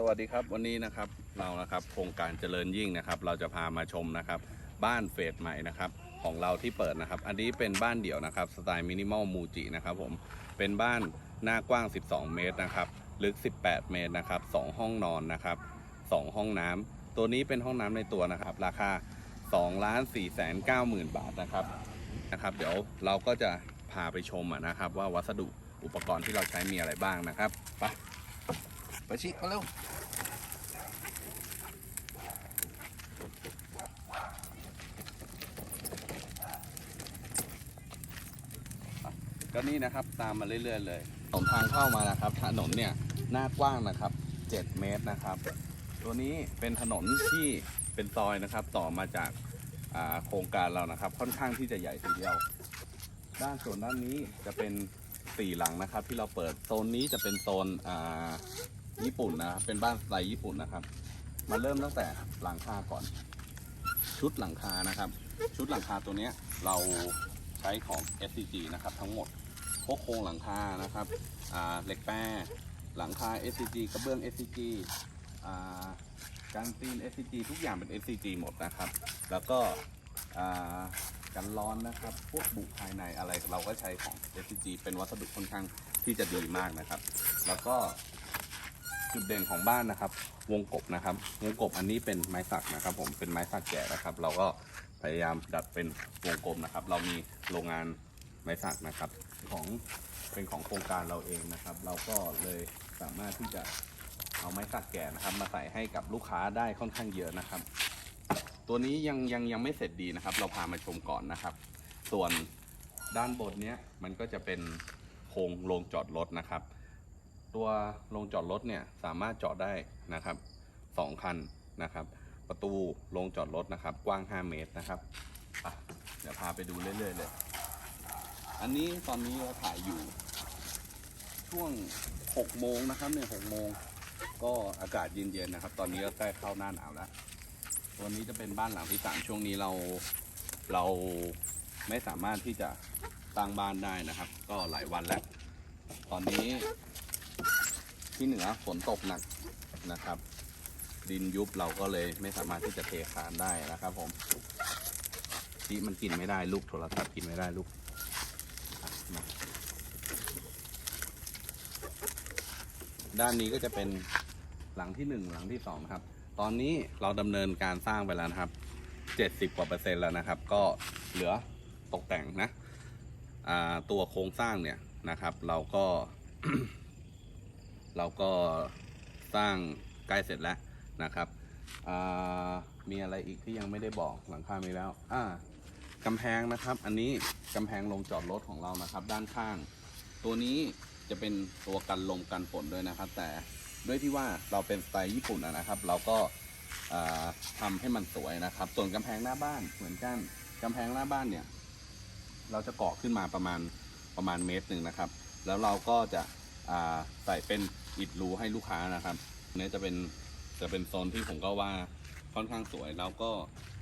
สวัสดีครับวันนี้นะครับเรานะครับโครงการเจริญยิ่งนะครับ เราจะพามาชมนะครับ บ้านเฟสใหม่นะครับ ของเราที่เปิดนะครับ อันนี้เป็นบ้านเดี่ยวนะครับสไตล์มินิมอลมูจินะครับผมเป็นบ้านหน้ากว้าง 12 เมตรนะครับลึก 18 เมตรนะครับ2ห้องนอนนะครับ2ห้องน้ำตัวนี้เป็นห้องน้ำในตัวนะครับ ราคา2ล้าน4แสน9หมื่นบาทนะครับนะครับ เดี๋ยวเราก็จะพาไปชมนะครับ ว่าวัสดุอุปกรณ์ที่เราใช้มีอะไรบ้างนะครับไป ไปชิมาเร็วก็นี่นะครับตามมาเรื่อยๆเลยถนนทางเข้ามานะครับ ถนนเนี่ยหน้ากว้างนะครับ 7 เมตรนะครับ ตัวนี้เป็นถนนที่เป็นซอยนะครับ ต่อมาจากอ่าโครงการเรานะครับ ค่อนข้างที่จะใหญ่ทีเดียว ด้านส่วนด้านนี้จะเป็นสี่หลังนะครับ ที่เราเปิดโซนนี้จะเป็นโซนอ่า ญี่ปุ่นนะครับเป็นบ้านสไตล์ญี่ปุ่นนะครับ มาเริ่มตั้งแต่หลังคาก่อน ชุดหลังคานะครับ ชุดหลังคาตัวเนี้ยเราใช้ของ SCG นะครับ ทั้งหมดพวกโครงหลังคานะครับเหล็กแป้หลังคา SCG กระเบื้อง SCG อการซีน SCG ทุกอย่างเป็น SCG หมดนะครับ แล้วก็อ่ากันร้อนนะครับ พวกบุภายในอะไรเราก็ใช้ของ SCG เป็นวัสดุค่อนข้างที่จะดีมากนะครับ แล้วก็ จุดเด่นของบ้านนะครับ วงกบนะครับ วงกบอันนี้เป็นไม้สักนะครับ ผมเป็นไม้สักแก่นะครับ เราก็พยายามดัดเป็นวงกลมนะครับ เรามีโรงงานไม้สักนะครับของเป็นของโครงการเราเองนะครับ เราก็เลยสามารถที่จะเอาไม้สักแก่นะครับ มาใส่ให้กับลูกค้าได้ค่อนข้างเยอะนะครับ ตัวนี้ยังยังยังไม่เสร็จดีนะครับ เราพามาชมก่อนนะครับ ส่วนด้านบนเนี้ยมันก็จะเป็นโครงโรงจอดรถนะครับ ตัวโรงจอดรถเนี่ยสามารถจอดได้นะครับสองคันนะครับ ประตูโรงจอดรถนะครับ กว้าง 5 เมตรนะครับเดี๋ยวพาไปดูเรื่อยๆเลย อันนี้ตอนนี้เราถ่ายอยู่ ช่วง 6 โมงนะครับเนี่ย6โมงก็อากาศเย็นๆนะครับ ตอนนี้ก็ใกล้เข้าหน้าหนาวแล้วตัวนี้จะเป็นบ้านหลังที่สามช่วงนี้เราเราไม่สามารถที่จะตั้งบ้านได้นะครับ ก็หลายวันแล้ว ตอนนี้ ที่เหนือฝนตกหนักนะครับ ดินยุบเราก็เลยไม่สามารถที่จะเทคานได้นะครับ ผมที่มันกินไม่ได้ลูกโทรศัพท์กินไม่ได้ลูกด้านนี้ก็จะเป็นหลังที่หนึ่งหลังที่สองครับ ตอนนี้เราดำเนินการสร้างไปแล้วนะครับเจ็ดสิบกว่าเปอร์เซ็นต์แล้วนะครับ ก็เหลือตกแต่งนะตัวโครงสร้างเนี่ยนะครับ เราก็ เราก็สร้างใกล้เสร็จแล้วนะครับมีอะไรอีกที่ยังไม่ได้บอกหลังคามีแล้วอ่ากำแพงนะครับ อันนี้กำแพงลงจอดรถของเรานะครับ ด้านข้าง ตัวนี้จะเป็นตัวกันลมกันฝนด้วยนะครับ แต่ด้วยที่ว่าเราเป็นสไตล์ญี่ปุ่นนะครับ เราก็อ่าทำให้มันสวยนะครับ ส่วนกำแพงหน้าบ้านเหมือนกันกำแพงหน้าบ้านเนี่ย เราจะเกาะขึ้นมาประมาณประมาณเมตรหนึ่งนะครับ แล้วเราก็จะใส่เป็น อิฐรูให้ลูกค้านะครับเนี่ยจะเป็นจะเป็นโซนที่ผมก็ว่าค่อนข้างสวยแล้วก็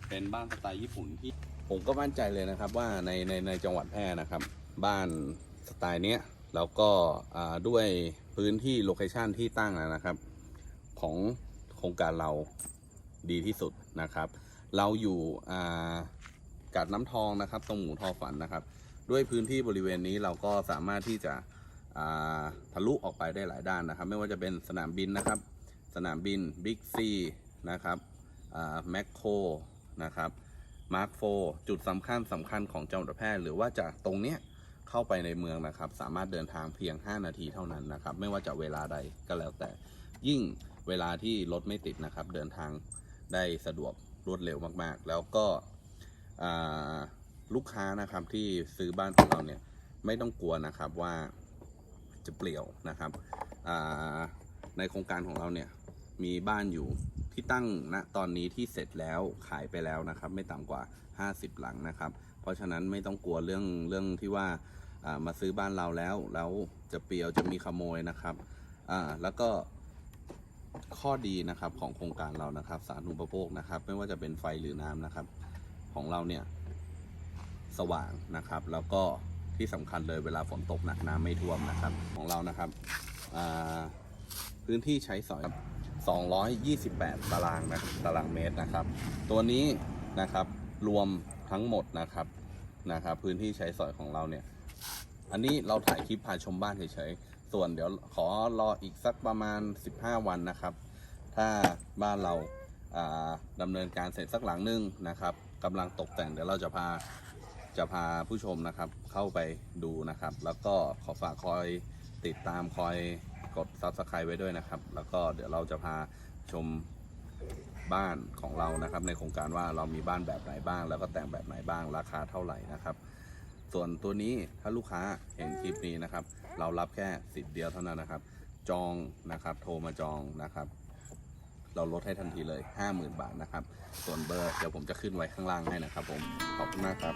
เป็นบ้านสไตล์ญี่ปุ่นที่ ผมก็มั่นใจเลยนะครับว่าในในในจังหวัดแพร่นะครับ บ้านสไตล์เนี้ยแล้วก็ด้วยพื้นที่โลเคชันที่ตั้งนะครับ ของโครงการเราดีที่สุดนะครับ เราอยู่กาดน้ำทองนะครับ ตรงหมูทอฝันนะครับ ด้วยพื้นที่บริเวณนี้เราก็สามารถที่จะ ทะลุออกไปได้หลายด้านนะครับ ไม่ว่าจะเป็นสนามบินนะครับ สนามบินบิ๊กซีนะครับแมคโครนะครับมาร์คโฟจุดสำคัญสำคัญของจังหวัดแพร่หรือว่าจากตรงเนี้ยเข้าไปในเมืองนะครับ สามารถเดินทางเพียง 5 นาทีเท่านั้นนะครับ ไม่ว่าจะเวลาใดก็แล้วแต่ ยิ่งเวลาที่รถไม่ติดนะครับ เดินทางได้สะดวกรวดเร็วมาก ๆ แล้วก็ลูกค้านะครับที่ซื้อบ้านของเราเนี่ยไม่ต้องกลัวนะครับว่า จะเปลี่ยวนะครับในโครงการของเราเนี่ยมีบ้านอยู่ที่ตั้งณตอนนี้ที่เสร็จแล้วขายไปแล้วนะครับ ไม่ต่ำกว่า 50 หลังนะครับ เพราะฉะนั้นไม่ต้องกลัวเรื่องเรื่องที่ว่ามาซื้อบ้านเราแล้วแล้วจะเปลี่ยวจะมีขโมยนะครับแล้วก็ข้อดีนะครับของโครงการเรานะครับ สาธารณูปโภคนะครับ ไม่ว่าจะเป็นไฟหรือน้ำนะครับ ของเราเนี่ยสว่างนะครับ แล้วก็ ที่สำคัญเลยเวลาฝนตกหนักน้ำไม่ท่วมนะครับ ของเรานะครับพื้นที่ใช้สอย228 ตารางนะตารางเมตรนะครับ ตัวนี้นะครับรวมทั้งหมดนะครับนะครับ พื้นที่ใช้สอยของเราเนี่ย อันนี้เราถ่ายคลิปพาชมบ้านเฉยๆส่วนเดี๋ยวขอรออีกสักประมาณ 15 วันนะครับ ถ้าบ้านเราอ่าดำเนินการเสร็จสักหลังหนึงนะครับกำลังตกแต่งเดี๋ยวเราจะพา จะพาผู้ชมนะครับเข้าไปดูนะครับ แล้วก็ขอฝากคอยติดตามคอยกด subscribe ไว้ด้วยนะครับ แล้วก็เดี๋ยวเราจะพาชมบ้านของเรานะครับ ในโครงการว่าเรามีบ้านแบบไหนบ้าง แล้วก็แต่งแบบไหนบ้างราคาเท่าไหร่นะครับ ส่วนตัวนี้ถ้าลูกค้าเห็นคลิปนี้นะครับ เรารับแค่สิทธิ์เดียวเท่านั้นนะครับ จองนะครับโทรมาจองนะครับ เราลดให้ทันทีเลย 50,000 บาทนะครับ ส่วนเบอร์เดี๋ยวผมจะขึ้นไว้ข้างล่างให้นะครับ ผมขอบคุณมากครับ